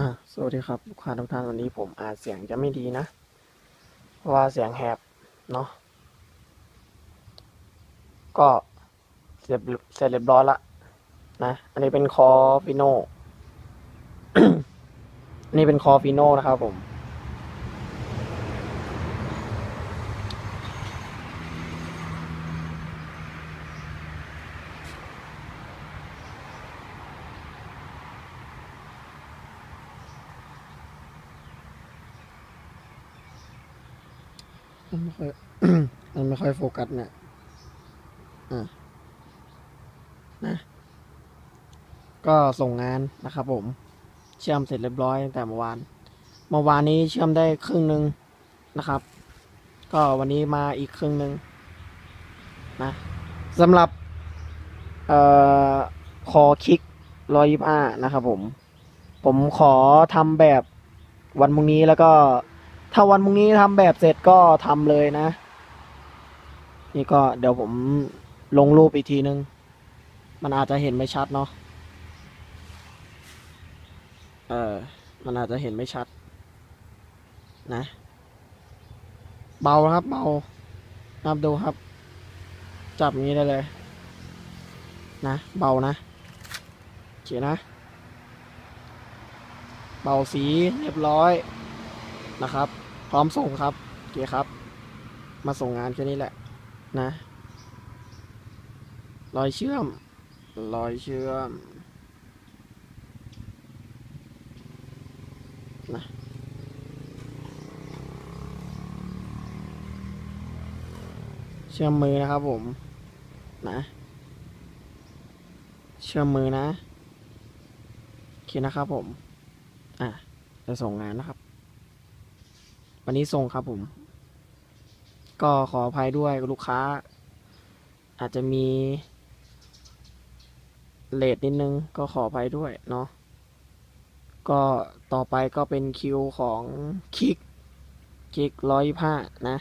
อะสวัสดีครับลูกค้าทุกท่านวันนี้ผมอาจเสียงจะไม่ดีนะ เพราะว่าเสียงแหบเนาะก็เสร็จเสร็จเรียบร้อยละนะ อันนี้เป็นคอฟิโนนี่เป็นคอฟิโนนะครับผม มันไม่ค่อยมันไม่ค่อยโฟกัสเนี่ยอะนะ ก็ส่งงานนะครับผม เชื่อมเสร็จเรียบร้อยตั้งแต่เมื่อวาน เมื่อวานนี้เชื่อมได้ครึ่งหนึ่งนะครับ ก็วันนี้มาอีกครึ่งหนึ่งนะสำหรับเอ่อคอคิกร้อยยี่ห้านะครับผม ผมขอทำแบบวันพรุ่งนี้แล้วก็ ถ้าวันพรุ่งนี้ทำแบบเสร็จก็ทำเลยนะ นี่ก็เดี๋ยวผมลงรูปอีกทีนึง มันอาจจะเห็นไม่ชัดเนาะเออมันอาจจะเห็นไม่ชัด นะ เบาครับเบานับดูครับ จับงี้ได้เลย นะ เบานะโอเคนะ เบาสีเรียบร้อยนะครับ พร้อมส่งครับโอเคครับ มาส่งงานแค่นี้แหละ นะ รอยเชื่อม รอยเชื่อม นะเชื่อมมือนะครับผม นะ เชื่อมมือนะโอเคนะครับผม อะจะส่งงานนะครับ วันนี้ส่งครับผม ก็ขออภัยด้วยลูกค้า อาจจะมีเลทนิดนึงก็ขออภัยด้วยเนาะก็ต่อไปก็เป็นคิวของคิกคิกร้อยผ้านะ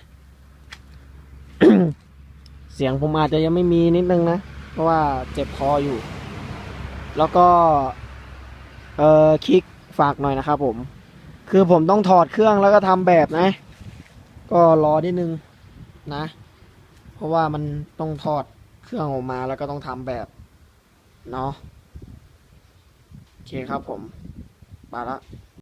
เสียงผมอาจจะยังไม่มีนิดนึงนะ เพราะว่าเจ็บคออยู่ แล้วก็ เออคิกฝากหน่อยนะครับผม คือผมต้องถอดเครื่องแล้วก็ทำแบบนะ ก็รอนิดนึงนะ เพราะว่ามันต้องถอดเครื่องออกมาแล้วก็ต้องทำแบบเนาะโอเคครับผมไปละ